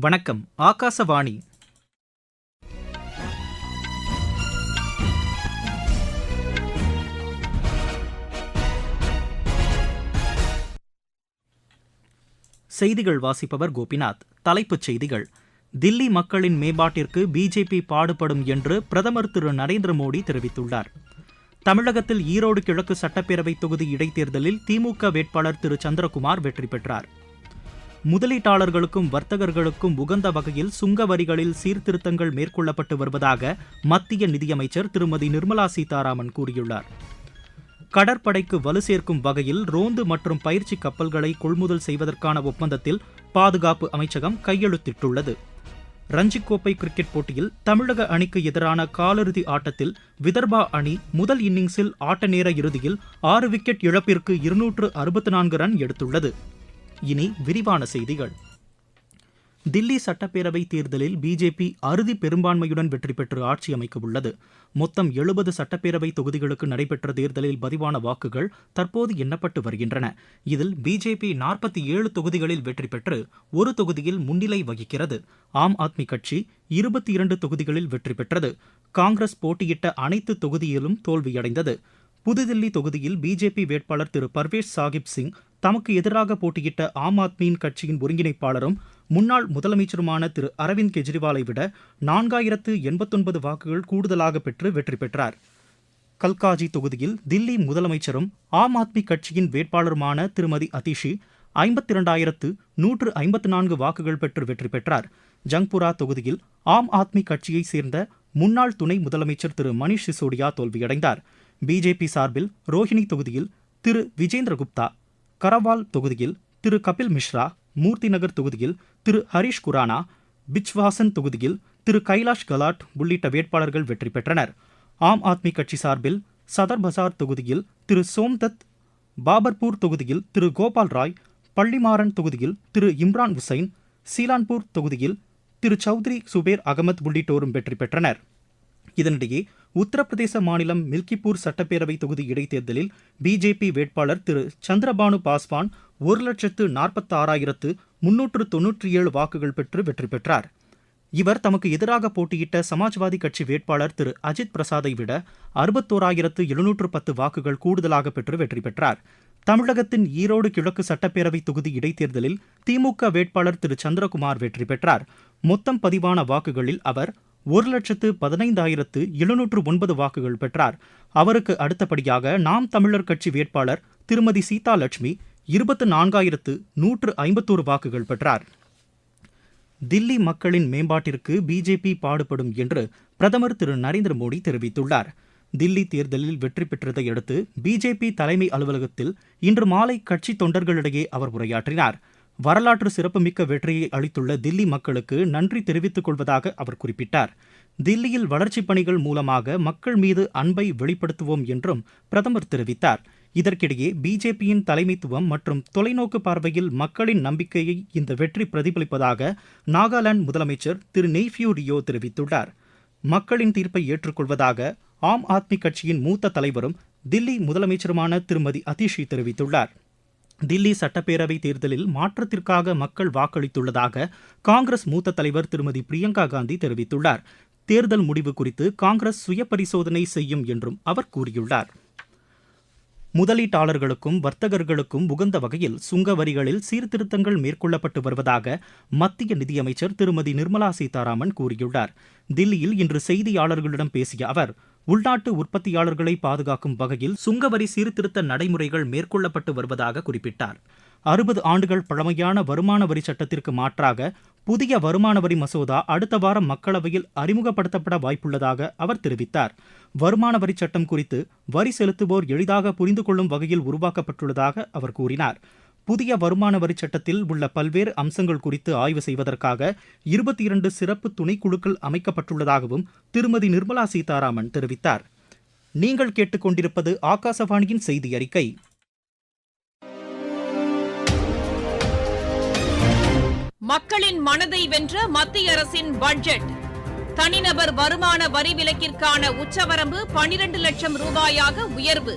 வணக்கம் ஆகாசவாணி. செய்திகள் வாசிப்பவர் கோபிநாத். தலைப்புச் செய்திகள். தில்லி மக்களின் மேம்பாட்டிற்கு பிஜேபி பாடுபடும் என்று பிரதமர் திரு நரேந்திர மோடி தெரிவித்துள்ளார். தமிழகத்தில் ஈரோடு கிழக்கு சட்டப்பேரவை தொகுதி இடைத்தேர்தலில் திமுக வேட்பாளர் திரு சந்திரகுமார் வெற்றி பெற்றார். முதலீட்டாளர்களுக்கும் வர்த்தகர்களுக்கும் உகந்த வகையில் சுங்க வரிகளில் சீர்திருத்தங்கள் மேற்கொள்ளப்பட்டு வருவதாக மத்திய நிதியமைச்சர் திருமதி நிர்மலா சீதாராமன் கூறியுள்ளார். கடற்படைக்கு வலு சேர்க்கும் வகையில் ரோந்து மற்றும் பயிற்சி கப்பல்களை கொள்முதல் செய்வதற்கான ஒப்பந்தத்தில் பாதுகாப்பு அமைச்சகம் கையெழுத்திட்டுள்ளது. ரஞ்சிக் கோப்பை கிரிக்கெட் போட்டியில் தமிழக அணிக்கு எதிரான காலிறுதி ஆட்டத்தில் விதர்பா அணி முதல் இன்னிங்ஸில் ஆட்ட நேர இறுதியில் ஆறு விக்கெட் இழப்பிற்கு இருநூற்று அறுபத்தி நான்கு ரன் எடுத்துள்ளது. இனி விரிவான செய்திகள். தில்லி சட்டப்பேரவை தேர்தலில் பிஜேபி அறுதி பெரும்பான்மையுடன் வெற்றி பெற்று ஆட்சி அமைக்க உள்ளது. மொத்தம் எழுபது சட்டப்பேரவை தொகுதிகளுக்கு நடைபெற்ற தேர்தலில் பதிவான வாக்குகள் தற்போது எண்ணப்பட்டு வருகின்றன. இதில் பிஜேபி நாற்பத்தி ஏழு தொகுதிகளில் வெற்றி பெற்று ஒரு தொகுதியில் முன்னிலை வகிக்கிறது. ஆம் ஆத்மி கட்சி இருபத்தி இரண்டு தொகுதிகளில் வெற்றி பெற்றது. காங்கிரஸ் போட்டியிட்ட அனைத்து தொகுதியிலும் தோல்வியடைந்தது. புதுதில்லி தொகுதியில் பிஜேபி வேட்பாளர் திரு பர்வேஷ் சாகிப் சிங் தமக்கு எதிராக போட்டியிட்ட ஆம் ஆத்மியின் கட்சியின் ஒருங்கிணைப்பாளரும் முன்னாள் முதலமைச்சருமான திரு அரவிந்த் கெஜ்ரிவாலை விட நான்காயிரத்து எண்பத்தொன்பது வாக்குகள் கூடுதலாக பெற்று வெற்றி பெற்றார். கல்காஜி தொகுதியில் தில்லி முதலமைச்சரும் ஆம் ஆத்மி கட்சியின் வேட்பாளருமான திருமதி அதிஷி ஐம்பத்தி இரண்டாயிரத்து நூற்று ஐம்பத்து நான்கு வாக்குகள் பெற்று வெற்றி பெற்றார். ஜங்புரா தொகுதியில் ஆம் ஆத்மி கட்சியைச் சேர்ந்த முன்னாள் துணை முதலமைச்சர் திரு மணிஷ் சிசோடியா தோல்வியடைந்தார். பிஜேபி சார்பில் ரோஹிணி தொகுதியில் திரு விஜேந்திர குப்தா கரவால் தொகுதியில் திரு கபில் மிஸ்ரா மூர்த்தி நகர் தொகுதியில் திரு ஹரிஷ் குரானா பிச்வாசன் தொகுதியில் திரு கைலாஷ் கலாட் உள்ளிட்ட வேட்பாளர்கள் வெற்றி பெற்றனர். ஆம் ஆத்மி கட்சி சார்பில் சதர் பசார் தொகுதியில் திரு சோம்தத் பாபர்பூர் தொகுதியில் திரு கோபால் ராய் பள்ளிமாறன் தொகுதியில் திரு இம்ரான் உசைன் சீலான்பூர் தொகுதியில் திரு சௌத்ரி சுபேர் அகமத் உள்ளிட்டோரும் வெற்றி பெற்றனர். இதனிடையே உத்தரப்பிரதேச மாநிலம் மில்கிப்பூர் சட்டப்பேரவை தொகுதி இடைத்தேர்தலில் பிஜேபி வேட்பாளர் திரு சந்திரபானு பாஸ்வான் ஒரு லட்சத்து நாற்பத்தாறாயிரத்து முன்னூற்று தொன்னூற்றி ஏழு வாக்குகள் பெற்று வெற்றி பெற்றார். இவர் தமக்கு எதிராக போட்டியிட்ட சமாஜ்வாதி கட்சி வேட்பாளர் திரு அஜித் பிரசாதை விட அறுபத்தோராயிரத்து எழுநூற்று பத்து வாக்குகள் கூடுதலாக பெற்று வெற்றி பெற்றார். தமிழகத்தின் ஈரோடு கிழக்கு சட்டப்பேரவை தொகுதி இடைத்தேர்தலில் திமுக வேட்பாளர் திரு சந்திரகுமார் வெற்றி பெற்றார். மொத்தம் பதிவான வாக்குகளில் அவர் ஒரு லட்சத்து பதினைந்தாயிரத்து எழுநூற்று ஒன்பது வாக்குகள் பெற்றார். அவருக்கு அடுத்தபடியாக நாம் தமிழர் கட்சி வேட்பாளர் திருமதி சீதா லட்சுமி இருபத்து நான்காயிரத்து நூற்று ஐம்பத்தோரு வாக்குகள் பெற்றார். தில்லி மக்களின் மேம்பாட்டிற்கு பிஜேபி பாடுபடும் என்று பிரதமர் திரு நரேந்திர மோடி தெரிவித்துள்ளார். தில்லி தேர்தலில் வெற்றி பெற்றதை அடுத்து பிஜேபி தலைமை அலுவலகத்தில் இன்று மாலை கட்சி தொண்டர்களிடையே அவர் உரையாற்றினார். வரலாற்று சிறப்புமிக்க வெற்றியை அளித்துள்ள தில்லி மக்களுக்கு நன்றி தெரிவித்துக் கொள்வதாக அவர் குறிப்பிட்டார். தில்லியில் வளர்ச்சிப் பணிகள் மூலமாக மக்கள் மீது அன்பை வெளிப்படுத்துவோம் என்றும் பிரதமர் தெரிவித்தார். இதற்கிடையே பிஜேபியின் தலைமைத்துவம் மற்றும் தொலைநோக்கு பார்வையில் மக்களின் நம்பிக்கையை இந்த வெற்றி பிரதிபலிப்பதாக நாகாலாந்து முதலமைச்சர் திரு நெய்ஃபியூ ரியோ தெரிவித்துள்ளார். மக்களின் தீர்ப்பை ஏற்றுக்கொள்வதாக ஆம் ஆத்மி கட்சியின் மூத்த தலைவரும் தில்லி முதலமைச்சருமான திருமதி அதிஷி தெரிவித்துள்ளார். தில்லி சட்டப்பேரவை தேர்தலில் மாற்றத்திற்காக மக்கள் வாக்களித்துள்ளதாக காங்கிரஸ் மூத்த தலைவர் திருமதி பிரியங்கா காந்தி தெரிவித்துள்ளார். தேர்தல் முடிவு குறித்து காங்கிரஸ் சுய பரிசோதனை செய்யும் என்றும் அவர் கூறியுள்ளார். முதலீட்டாளர்களுக்கும் வர்த்தகர்களுக்கும் உகந்த வகையில் சுங்க வரிகளில் சீர்திருத்தங்கள் மேற்கொள்ளப்பட்டு வருவதாக மத்திய நிதியமைச்சர் திருமதி நிர்மலா சீதாராமன் கூறியுள்ளார். தில்லியில் இன்று செய்தியாளர்களிடம் பேசிய அவர் உள்நாட்டு உற்பத்தியாளர்களை பாதுகாக்கும் வகையில் சுங்கவரி சீர்திருத்த நடைமுறைகள் மேற்கொள்ளப்பட்டு வருவதாக குறிப்பிட்டார். அறுபது ஆண்டுகள் பழமையான வருமான வரி சட்டத்திற்கு மாற்றாக புதிய வருமான வரி மசோதா அடுத்த வாரம் மக்களவையில் அறிமுகப்படுத்தப்பட வாய்ப்புள்ளதாக அவர் தெரிவித்தார். வருமான வரி சட்டம் குறித்து வரி செலுத்துவோர் எளிதாக புரிந்து கொள்ளும் வகையில் உருவாக்கப்பட்டுள்ளதாக அவர் கூறினார். புதிய வருமான வரி சட்டத்தில் உள்ள பல்வேறு அம்சங்கள் குறித்து ஆய்வு செய்வதற்காக இருபத்தி இரண்டு சிறப்பு துணைக்குழுக்கள் அமைக்கப்பட்டுள்ளதாகவும் திருமதி நிர்மலா சீதாராமன் தெரிவித்தார். நீங்கள் கேட்டுக்கொண்டிருப்பது ஆகாசவாணியின் செய்தி அறிக்கை மக்களின் மனதை வென்ற மத்திய அரசின் பட்ஜெட். தனிநபர் வருமான வரி விலக்கிற்கான உச்சவரம்பு பனிரண்டு லட்சம் ரூபாயாக உயர்வு.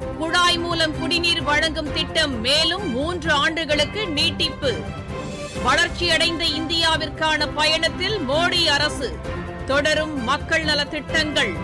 குழாய் மூலம் குடிநீர் வழங்கும் திட்டம் மேலும் மூன்று ஆண்டுகளுக்கு நீட்டிப்பு. வளர்ச்சியடைந்த இந்தியாவிற்கான பயணத்தில் மோடி அரசு தொடரும் மக்கள் நலத் திட்டங்கள்.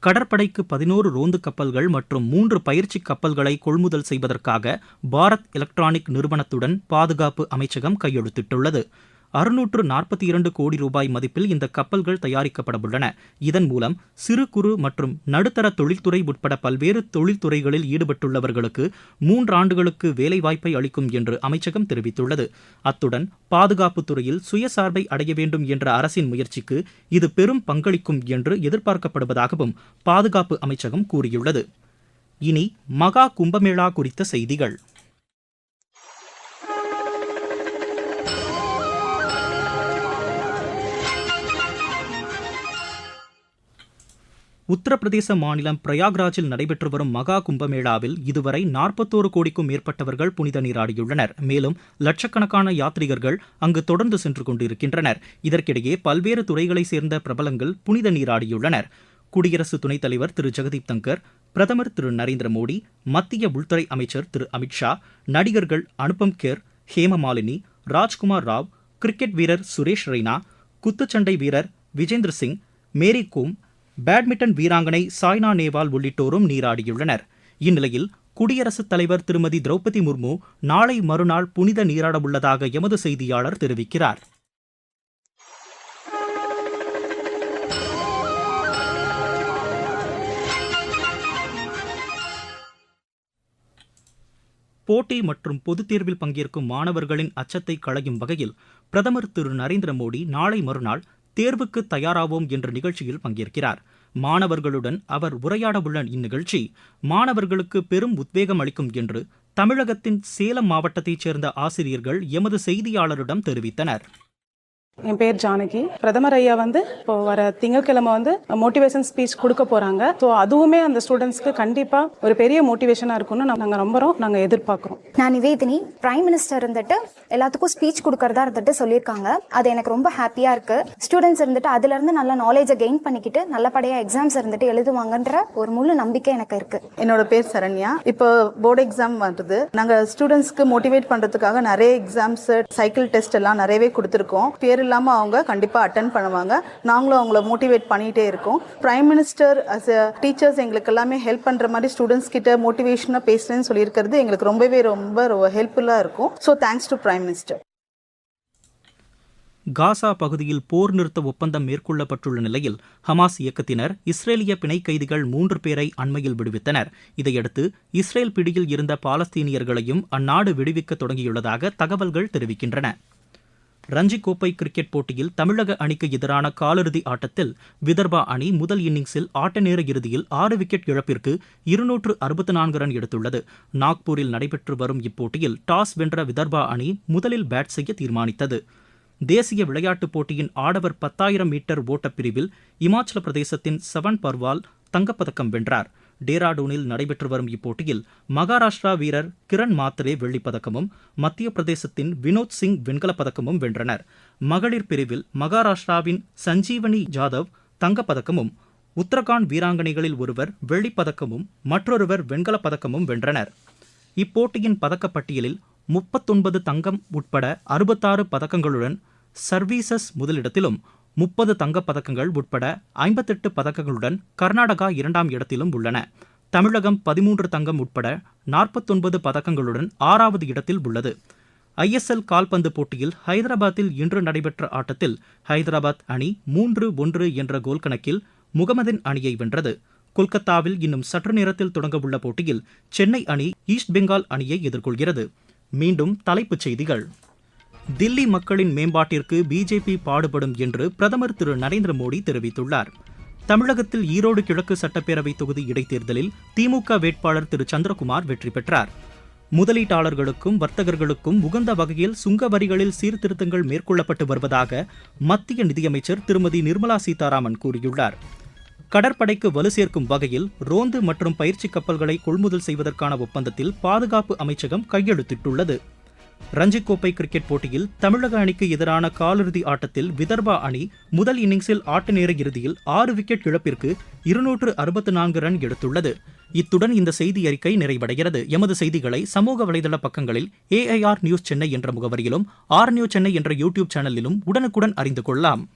கடற்படைக்கு பதினோரு ரோந்து கப்பல்கள் மற்றும் மூன்று பயிற்சி கப்பல்களை கொள்முதல் செய்வதற்காக பாரத் எலக்ட்ரானிக் நிறுவனத்துடன் பாதுகாப்பு அமைச்சகம் கையெழுத்திட்டுள்ளது. அறுநூற்று நாற்பத்தி இரண்டு கோடி ரூபாய் மதிப்பில் இந்த கப்பல்கள் தயாரிக்கப்படவுள்ளன இதன் மூலம் சிறு குறு மற்றும் நடுத்தர தொழில்துறை உட்பட பல்வேறு தொழில்துறைகளில் ஈடுபட்டுள்ளவர்களுக்கு மூன்று ஆண்டுகளுக்கு வேலைவாய்ப்பை அளிக்கும் என்று அமைச்சகம் தெரிவித்துள்ளது. அத்துடன் பாதுகாப்பு துறையில் சுயசார்பை அடைய வேண்டும் என்ற அரசின் முயற்சிக்கு இது பெரும் பங்களிக்கும் என்று எதிர்பார்க்கப்படுவதாகவும் பாதுகாப்பு அமைச்சகம் கூறியுள்ளது. இனி மகா கும்பமேளா குறித்த செய்திகள். உத்தரப்பிரதேச மாநிலம் பிரயாக்ராஜில் நடைபெற்று வரும் மகா கும்பமேளாவில் இதுவரை நாற்பத்தோரு கோடிக்கும் மேற்பட்டவர்கள் புனித நீராடியுள்ளனர். மேலும் லட்சக்கணக்கான யாத்ரிகர்கள் அங்கு தொடர்ந்து சென்று கொண்டிருக்கின்றனர். இதற்கிடையே பல்வேறு துறைகளைச் சேர்ந்த பிரபலங்கள் புனித நீராடியுள்ளனர். குடியரசு துணைத் தலைவர் திரு. ஜெகதீப் தங்கர் பிரதமர் திரு. நரேந்திர மோடி மத்திய உள்துறை அமைச்சர் திரு. அமித்ஷா நடிகர்கள் அனுபம் கேர் ஹேமமாலினி ராஜ்குமார் ராவ் கிரிக்கெட் வீரர் சுரேஷ் ரெய்னா குத்துச்சண்டை வீரர் விஜேந்திர சிங் மேரி கோம் பேட்மிண்டன் வீராங்கனை சாய்னா நேவால் உள்ளிட்டோரும் நீராடியுள்ளனர். இந்நிலையில் குடியரசுத் தலைவர் திருமதி திரௌபதி முர்மு நாளை மறுநாள் புனித நீராடவுள்ளதாக எமது செய்தியாளர் தெரிவிக்கிறார். போட்டி மற்றும் பொதுத் தேர்வில் பங்கேற்கும் மாணவர்களின் அச்சத்தை களையும் வகையில் பிரதமர் திரு நரேந்திர மோடி நாளை மறுநாள் தேர்வுக்கு தயாராவோம் என்ற நிகழ்ச்சியில் பங்கேற்கிறார். மாணவர்களுடன் அவர் உரையாடவுள்ள இந்நிகழ்ச்சி மாணவர்களுக்கு பெரும் உத்வேகம் அளிக்கும் என்று தமிழகத்தின் சேலம் மாவட்டத்தைச் சேர்ந்த ஆசிரியர்கள் எமது செய்தியாளரிடம் தெரிவித்தனர். என் பேர் ஜானகி. பிரதமர் ஐயா வந்து இப்போ வர திங்கட்கிழமை வந்து மோட்டிவேஷன் ஸ்பீச் கொடுக்க போறாங்க. ஸோ அதுவுமே அந்த ஸ்டூடெண்ட்ஸ்க்கு கண்டிப்பா ஒரு பெரிய மோட்டிவேஷனா இருக்கும்னு நாங்கள் நம்புறோம். நாங்கள் எதிர்பார்க்குறோம். நான் நிவேதினி பிரைம் மினிஸ்டர் இருந்துட்டு எல்லாத்துக்கும் ஸ்பீச் கொடுக்கறதா இருந்துட்டு சொல்லியிருக்காங்க. அது எனக்கு ரொம்ப ஹாப்பியா இருக்கு. ஸ்டூடெண்ட்ஸ் இருந்துட்டு அதுல இருந்து நல்ல நாலேஜை கெயின் பண்ணிக்கிட்டு நல்லபடியா எக்ஸாம்ஸ் இருந்துட்டு எழுதுவாங்கன்ற ஒரு முழு நம்பிக்கை எனக்கு இருக்கு. என்னோட பேர் சரண்யா. இப்போ போர்டு எக்ஸாம் வருது நாங்க ஸ்டூடெண்ட்ஸ்க்கு மோட்டிவேட் பண்றதுக்காக நிறைய எக்ஸாம்ஸ் சைக்கிள் டெஸ்ட் எல்லாம் நிறையவே கொடுத்துருக்கோம். பேர் இல்லாமல் அவங்க கண்டிப்பாக அட்டன் பண்ணுவாங்க. நாங்களும் அவங்கள மோட்டிவேட் பண்ணிகிட்டே இருக்கோம். Prime minister as a teachers எங்களுக்கு எல்லாமே ஹெல்ப் பண்ற மாதிரி ஸ்டூடெண்ட்ஸ் கிட்ட மோட்டிவேஷனாக பேசுகிறேன்னு சொல்லியிருக்கிறது எங்களுக்கு ரொம்பவே ரொம்ப ஹெல்ப்ஃபுல்லாக இருக்கும். So thanks to prime minister Gaza பகுதியில் போர் நிறுத்த ஒப்பந்தம் மேற்கொள்ளப்பட்டுள்ள நிலையில் ஹமாஸ் இயக்கத்தினர் இஸ்ரேலிய பிணை கைதிகள் மூன்று பேரை அண்மையில் விடுவித்தனர். இதையடுத்து இஸ்ரேல் பிடியில் இருந்த பாலஸ்தீனியர்களையும் அந்நாடு விடுவிக்க தொடங்கியுள்ளதாக தகவல்கள் தெரிவிக்கின்றன. ரஞ்சி கோப்பை கிரிக்கெட் போட்டியில் தமிழக அணிக்கு எதிரான காலிறுதி ஆட்டத்தில் விதர்பா அணி முதல் இன்னிங்ஸில் ஆட்ட நேர இறுதியில் ஆறு விக்கெட் இழப்பிற்கு இருநூற்று அறுபத்து நான்கு ரன் எடுத்துள்ளது. நாக்பூரில் நடைபெற்று வரும் இப்போட்டியில் டாஸ் வென்ற விதர்பா அணி முதலில் பேட் செய்ய தீர்மானித்தது. தேசிய விளையாட்டுப் போட்டியின் ஆடவர் பத்தாயிரம் மீட்டர் ஓட்டப் பிரிவில் இமாச்சல பிரதேசத்தின் சவன் பர்வால் தங்கப்பதக்கம் வென்றார். டேராடூனில் நடைபெற்று வரும் இப்போட்டியில் மகாராஷ்டிரா வீரர் கிரண் மாத்ரே வெள்ளிப்பதக்கமும் மத்திய பிரதேசத்தின் வினோத் சிங் வெண்கலப் பதக்கமும் வென்றனர். மகளிர் பிரிவில் மகாராஷ்டிராவின் சஞ்சீவனி ஜாதவ் தங்கப்பதக்கமும் உத்தரகாண்ட் வீராங்கனைகளில் ஒருவர் வெள்ளிப்பதக்கமும் மற்றொருவர் வெண்கலப் பதக்கமும் வென்றனர். இப்போட்டியின் பதக்கப்பட்டியலில் முப்பத்தொன்பது தங்கம் உட்பட அறுபத்தாறு பதக்கங்களுடன் சர்வீசஸ் முதலிடத்திலும் முப்பது தங்கப் பதக்கங்கள் உட்பட ஐம்பத்தெட்டு பதக்கங்களுடன் கர்நாடகா இரண்டாம் இடத்திலும் உள்ளன. தமிழகம் பதிமூன்று தங்கம் உட்பட நாற்பத்தொன்பது பதக்கங்களுடன் ஆறாவது இடத்தில் உள்ளது. ஐஎஸ்எல் கால்பந்து போட்டியில் ஹைதராபாத்தில் இன்று நடைபெற்ற ஆட்டத்தில் ஹைதராபாத் அணி மூன்று ஒன்று என்ற கோல் கணக்கில் முகமதின் அணியை வென்றது. கொல்கத்தாவில் இன்னும் சற்று நேரத்தில் தொடங்கவுள்ள போட்டியில் சென்னை அணி ஈஸ்ட் பெங்கால் அணியை எதிர்கொள்கிறது. மீண்டும் தலைப்புச் செய்திகள். தில்லி மக்களின் மேம்பாட்டிற்கு பிஜேபி பாடுபடும் என்று பிரதமர் திரு நரேந்திர மோடி தெரிவித்துள்ளார். தமிழகத்தில் ஈரோடு கிழக்கு சட்டப்பேரவை தொகுதி இடைத்தேர்தலில் திமுக வேட்பாளர் திரு சந்திரகுமார் வெற்றி பெற்றார். முதலீட்டாளர்களுக்கும் வர்த்தகர்களுக்கும் உகந்த வகையில் சுங்க வரிகளில் சீர்திருத்தங்கள் மேற்கொள்ளப்பட்டு வருவதாக மத்திய நிதியமைச்சர் திருமதி நிர்மலா சீதாராமன் கூறியுள்ளார். கடற்படைக்கு வலு சேர்க்கும் வகையில் ரோந்து மற்றும் பயிற்சி கப்பல்களை கொள்முதல் செய்வதற்கான ஒப்பந்தத்தில் பாதுகாப்பு அமைச்சகம் கையெழுத்திட்டுள்ளது. ரஞ்சிக் கோப்பை கிரிக்கெட் போட்டியில் தமிழக அணிக்கு எதிரான காலிறுதி ஆட்டத்தில் விதர்பா அணி முதல் இன்னிங்ஸில் ஆட்ட நேர இறுதியில் ஆறு விக்கெட் இழப்பிற்கு இருநூற்று அறுபத்து நான்கு ரன் எடுத்துள்ளது. இத்துடன் இந்த செய்தி அறிக்கை நிறைவடைகிறது. எமது செய்திகளை சமூக வலைதள பக்கங்களில் ஏஐஆர் நியூஸ் சென்னை என்ற முகவரியிலும் ஆர் நியூஸ் சென்னை என்ற யூடியூப் சேனலிலும் உடனுக்குடன் அறிந்து கொள்ளலாம்.